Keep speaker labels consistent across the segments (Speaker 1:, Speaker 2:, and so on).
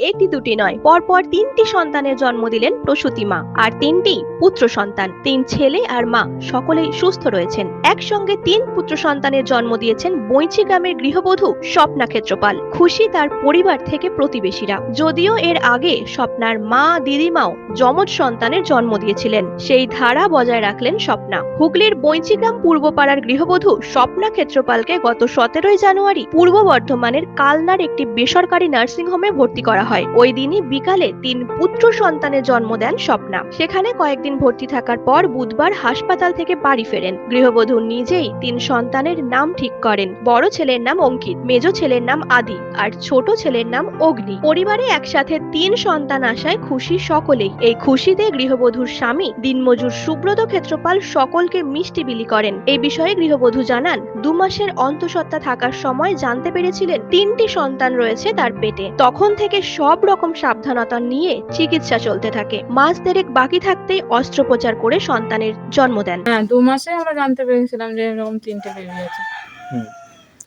Speaker 1: একটি দুটি নয়। পরপর তিনটি সন্তানের জন্ম দিলেন প্রসূতি মা আর তিনটি পুত্র সন্তান। তিন ছেলে আর মা, সকলেই সুস্থ রয়েছেন। একসঙ্গে তিন পুত্র সন্তানের জন্ম দিয়েছেন বৈঁচি গ্রামের গৃহবধূ স্বপ্না ক্ষেত্রপাল। খুশি তার পরিবার থেকে প্রতিবেশীরা। যদিও এর আগে স্বপ্নার মা, দিদিমাও যমজ সন্তানের জন্ম দিয়েছিলেন। সেই ধারা বজায় রাখলেন স্বপ্না। হুগলির বৈঁচিগ্রাম পূর্বপাড়ার গৃহবধূ স্বপ্না ক্ষেত্রপালকে গত সতেরোই জানুয়ারি পূর্ব বর্ধমানের কালনার একটি বেসরকারি নার্সিংহোমে ভর্তি করা হয়। ওই দিনই বিকালে তিন পুত্র সন্তানের জন্ম দেন স্বপ্না। সেখানে কয়েকদিন ভর্তি থাকার পর বুধবার হাসপাতাল থেকে বাড়ি ফেরেন। গৃহবধূ নিজেই তিন সন্তানের নাম ঠিক করেন। বড় ছেলের নাম অঙ্কিত, মেজ ছেলের নাম আদি, আর ছোট ছেলের নাম অগ্নি। পরিবারে একসাথে তিন সন্তান আসায় খুশি সকলেই। এই খুশিতে গৃহবধূর স্বামী, দিনমজুর সুব্রত ক্ষেত্রপাল সকলকে মিষ্টি বিলি করেন। এই বিষয়ে গৃহবধূ জানান, দু মাসের অন্তঃসত্ত্বা থাকার সময় জানতে পেরেছিলেন তিনটি সন্তান রয়েছে তার পেটে। তখন থেকে সব রকম সাবধানতা নিয়ে চিকিৎসা চলতে থাকে। মাস দেড়েক বাকি থাকতেই অস্ত্রোপচার করে সন্তানের জন্ম দেন।
Speaker 2: হ্যাঁ দু মাসে আমরা জানতে পেরেছিলাম যে এরকম তিনটে বেবি আছে
Speaker 3: হুম।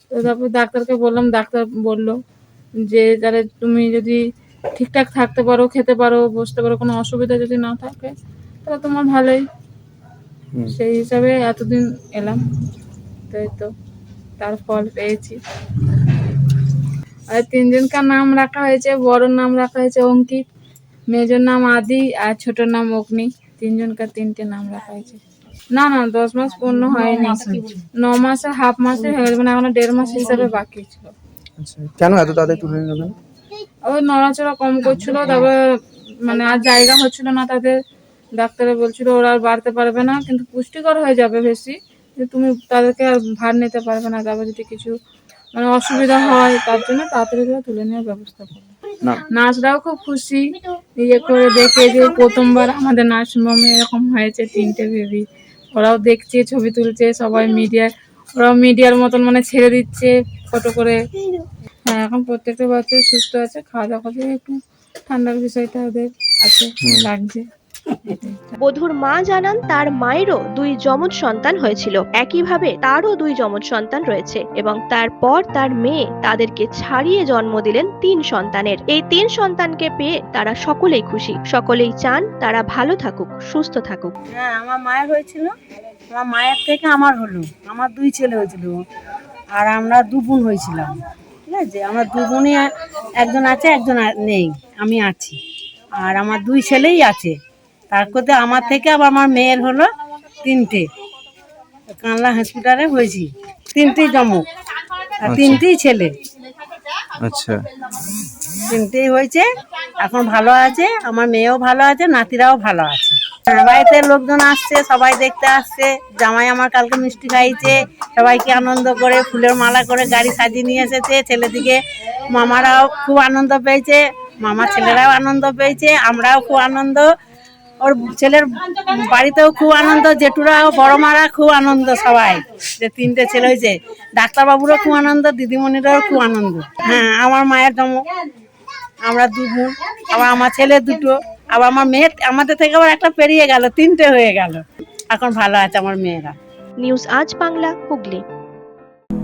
Speaker 2: তো তারপর ডাক্তারকে বললাম ডাক্তার বলল যে তাহলে তুমি যদি ঠিকঠাক থাকতে পারো খেতে পারো বসতে পারো কোনো অসুবিধা যদি না থাকে তাহলে তোমার ভালোই। সেই হিসাবে এতদিন এলাম। তাই তো তার ফল পেয়েছি। আর তিনজনকার নাম রাখা হয়েছে বড় নাম রাখা হয়েছে অঙ্কিত মেজর নাম আদি আর ছোটর নাম অগ্নি। তিনজনকার তিনটে নাম রাখা হয়েছে। না না দশ মাস পূর্ণ হয়নি। ন মাসে হাফ মাসে হয়ে মানে এখনও দেড় মাস হিসাবে বাকি ছিল।
Speaker 3: আচ্ছা কেন এত তাড়াতাড়ি তুলে নিলেন
Speaker 2: ওই নড়াচড়া কম করছিল তারপর মানে আর জায়গা হচ্ছিল না তাদের। ডাক্তারে বলছিল ওরা আর বাড়তে পারবে না কিন্তু পুষ্টিকর হয়ে যাবে বেশি। যে তুমি তাদেরকে আর ভার নিতে পারবে না তারপর যদি কিছু মানে অসুবিধা হয় তার জন্য তাড়াতাড়ি করে তুলে নেওয়ার ব্যবস্থা করবে।
Speaker 3: না।
Speaker 2: নার্সরাও খুব খুশি ইয়ে করে দেখে যে প্রথমবার আমাদের নার্সিংহোমে এরকম হয়েছে তিনটে বেবি ওরাও দেখছে ছবি তুলছে সবাই মিডিয়া ওরাও মিডিয়ার মতন মানে ছেড়ে দিচ্ছে ফটো করে। হ্যাঁ এখন প্রত্যেকটা বাচ্চা সুস্থ আছে খাওয়া দাওয়া করছে একটু ঠান্ডার বিষয়টা ওদের আছে লাগছে।
Speaker 1: বধূর মা জানান, তার মায়েরও দুই যমজ সন্তান হয়েছিল। একইভাবে তারও দুই যমজ সন্তান রয়েছে এবং তারপর তার মেয়ে তাদেরকে ছাড়িয়ে জন্ম দিলেন তিন সন্তানের। এই তিন সন্তানকে পেয়ে তারা সকলেই খুশি। সকলেই চান তারা ভালো থাকুক, সুস্থ থাকুক।
Speaker 4: হ্যাঁ আমার মায়ের হয়েছিল। আমার মায়ের থেকে আমার হলো। আমার দুই ছেলে হয়েছিল। আর আমরা দু হয়েছিলাম। ঠিক আছে? আমার দু একজন আছে, একজন নেই। আমি আছি। আর আমার দুই ছেলেই আছে। তার করতে আমার থেকে আবার আমার মেয়ের হলো তিনটে। কানলা হসপিটালে হয়েছি। তিনটেই জমক আর তিনটেই ছেলে।
Speaker 3: আচ্ছা।
Speaker 4: তিনটেই হয়েছে। এখন ভালো আছে। আমার মেয়েও ভালো আছে নাতিরাও ভালো আছে। হ্যাঁ, বাড়িতে লোকজন আসছে সবাই দেখতে আসছে। জামাই আমার কালকে মিষ্টি খাইছে। সবাইকে আনন্দ করে ফুলের মালা করে গাড়ি সাজিয়ে নিয়ে এসেছে। ছেলেদিকে মামারাও খুব আনন্দ পেয়েছে। মামা ছেলেরাও আনন্দ পেয়েছে। আমরাও খুব আনন্দ। ওর ছেলের বাড়িতেও খুব আনন্দ, জেঠুরাও বড় মারা খুব আনন্দ সবাই। যে তিনটে ছেলে হয়েছে। ডাক্তারবাবুরও খুব আনন্দ, দিদিমণিরাও খুব আনন্দ। হ্যাঁ আমার মায়ের জন্ম। আমরা দু বোন, আবার আমার ছেলে দুটো, আবার আমার মেয়ে, আমাদের থেকে আবার একটা পেরিয়ে গেল, তিনটে হয়ে গেল। এখন ভালো আছে আমার মেয়েরা।
Speaker 1: নিউজ আজ বাংলা, হুগলি।